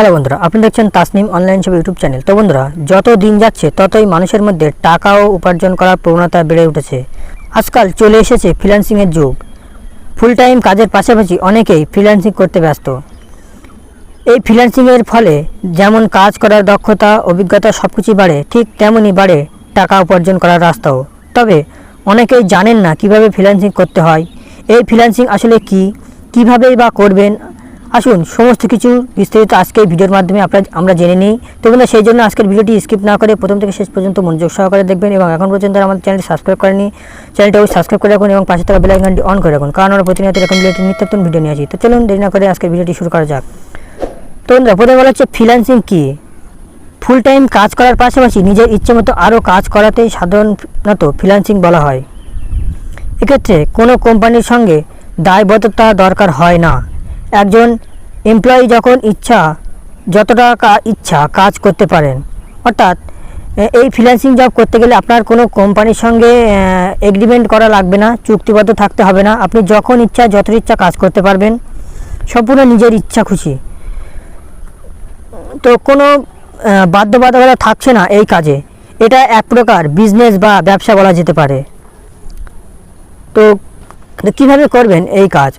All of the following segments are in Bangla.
হ্যালো বন্ধুরা, আপনি দেখছেন তাসনিম অনলাইন ছবি ইউটিউব চ্যানেল তো বন্ধুরা, যত দিন যাচ্ছে, ততই মানুষের মধ্যে টাকা ও উপার্জন করার প্রবণতা বেড়ে উঠেছে। আজকাল চলে এসেছে ফ্রিল্যান্সিংয়ের যুগ। ফুল টাইম কাজের পাশাপাশি অনেকেই ফ্রিল্যান্সিং করতে ব্যস্ত। এই ফ্রিল্যান্সিংয়ের ফলে যেমন কাজ করার দক্ষতা, অভিজ্ঞতা সব কিছুই বাড়ে, ঠিক তেমনই বাড়ে টাকা উপার্জন করার রাস্তাও। তবে অনেকেই জানেন না কীভাবে ফ্রিল্যান্সিং করতে হয়। এই ফ্রিল্যান্সিং আসলে কি? কিভাবেই বা করবেন? আসুন, সমস্ত কিছু বিস্তারিত আজকে ভিডিওর মাধ্যমে আপনার আমরা জেনে নিই। তো বন্ধুরা, সেই জন্য আজকের ভিডিওটি স্কিপ না করে প্রথম থেকে শেষ পর্যন্ত মনোযোগ সহকারে দেখবেন এবং এখন পর্যন্ত আমাদের চ্যানেলটি সাবস্ক্রাইব করেনি চ্যানেলটি অবশ্যই সাবস্ক্রাইব করে রাখুন এবং পাশে থাকা বেল আইকনটি অন করে রাখুন, কারণ আমরা প্রতিনিয়ত এরকম রিলেটেড নিত্য ভিডিও নিয়ে আসি। তো চলুন, দেরি না করে আজকের ভিডিওটি শুরু করা যাক। তো বন্ধুরা, প্রথমে বলা হচ্ছে ফ্রিল্যান্সিং কী? ফুল টাইম কাজ করার পাশাপাশি নিজের ইচ্ছে মতো আরও কাজ করাতেই সাধারণত ফ্রিল্যান্সিং বলা হয়। এক্ষেত্রে কোনো কোম্পানির সঙ্গে দায়বদ্ধতা দরকার হয় না। একজন এমপ্লয়ি যখন ইচ্ছা, যতটা ইচ্ছা কাজ করতে পারেন। অর্থাৎ এই ফ্রিল্যান্সিং জব করতে গেলে আপনার কোনো কোম্পানির সঙ্গে এগ্রিমেন্ট করা লাগবে না, চুক্তিবদ্ধ থাকতে হবে না। আপনি যখন ইচ্ছা যত ইচ্ছা কাজ করতে পারবেন, সম্পূর্ণ নিজের ইচ্ছা খুশি। তো কোনো বাধ্যবাধকতা থাকছে না এই কাজে। এটা এক প্রকার বিজনেস বা ব্যবসা বলা যেতে পারে। তো কীভাবে করবেন এই কাজ?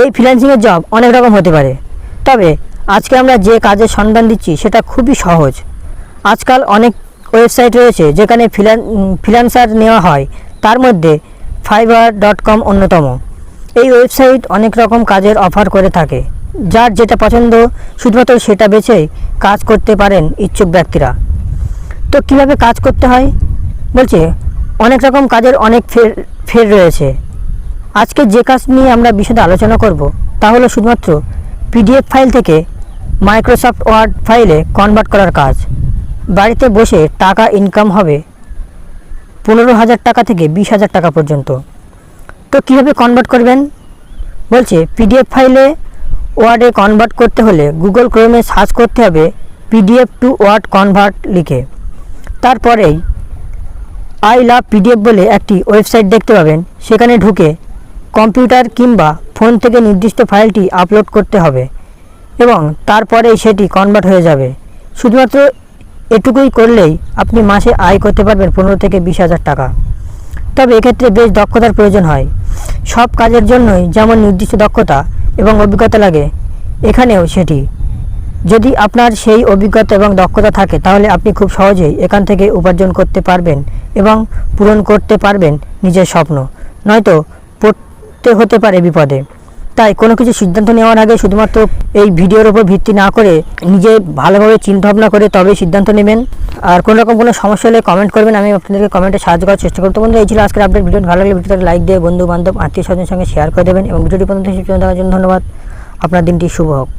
এই ফ্রিল্যান্সিংয়ের জব অনেক রকম হতে পারে। তবে আজকে আমরা যে কাজের সন্ধান দিচ্ছি, সেটা খুবই সহজ। আজকাল অনেক ওয়েবসাইট রয়েছে যেখানে ফ্রিল্যান ফ্রিল্যান্সার নেওয়া হয়। তার মধ্যে ফাইবার ডট কম অন্যতম। এই ওয়েবসাইট অনেক রকম কাজের অফার করে থাকে। যার যেটা পছন্দ, শুধুমাত্র সেটা বেছে কাজ করতে পারেন ইচ্ছুক ব্যক্তিরা। তো কীভাবে কাজ করতে হয়? বলছে, অনেক রকম কাজের অনেক ফের ফের রয়েছে। আজকে যে কাজ নিয়ে আমরা বিশদে আলোচনা করব, তা হলো শুধুমাত্র পিডিএফ ফাইল থেকে মাইক্রোসফট ওয়ার্ড ফাইলে কনভার্ট করার কাজ। বাড়িতে বসে টাকা ইনকাম হবে পনেরো হাজার টাকা থেকে বিশ হাজার টাকা পর্যন্ত। তো কীভাবে কনভার্ট করবেন? বলছে, পিডিএফ ফাইলে ওয়ার্ডে কনভার্ট করতে হলে গুগল ক্রোমে সার্চ করতে হবে পিডিএফ টু ওয়ার্ড কনভার্ট লিখে। তারপরেই আই লাভ পিডিএফ বলে একটি ওয়েবসাইট দেখতে পাবেন। সেখানে ঢুকে কম্পিউটার কিংবা ফোন থেকে নির্দিষ্ট ফাইলটি আপলোড করতে হবে এবং তারপরেই সেটি কনভার্ট হয়ে যাবে। শুধুমাত্র এটুকুই করলেই আপনি মাসে আয় করতে পারবেন পনেরো থেকে বিশ হাজার টাকা। তবে এক্ষেত্রে বেশ দক্ষতার প্রয়োজন হয়। সব কাজের জন্যই যেমন নির্দিষ্ট দক্ষতা এবং অভিজ্ঞতা লাগে, এখানেও সেটি। যদি আপনার সেই অভিজ্ঞতা এবং দক্ষতা থাকে, তাহলে আপনি খুব সহজেই এখান থেকে উপার্জন করতে পারবেন এবং পূরণ করতে পারবেন নিজের স্বপ্ন। নয়তো পড়তে হতে পারে বিপদে। তাই কোনো কিছু সিদ্ধান্ত নেওয়ার আগে শুধুমাত্র এই ভিডিওর ওপর ভিত্তি না করে নিজে ভালোভাবে চিন্তাভাবনা করে তবেই সিদ্ধান্ত নেবেন। আর কোনো রকম কোনো সমস্যা হলে কমেন্ট করবেন, আমি আপনাদেরকে কমেন্টে সাহায্য করার চেষ্টা করতে বন্ধু এই ছিল আজকের আপডেট ভিডিও ভালো লাগলে ভিডিওতে লাইক দিয়ে বন্ধু বান্ধব আত্মীয় স্বজনের সঙ্গে শেয়ার করে দেবেন এবং ভিডিওটি পর্যন্ত দেওয়ার জন্য ধন্যবাদ। আপনার দিনটি শুভ হোক।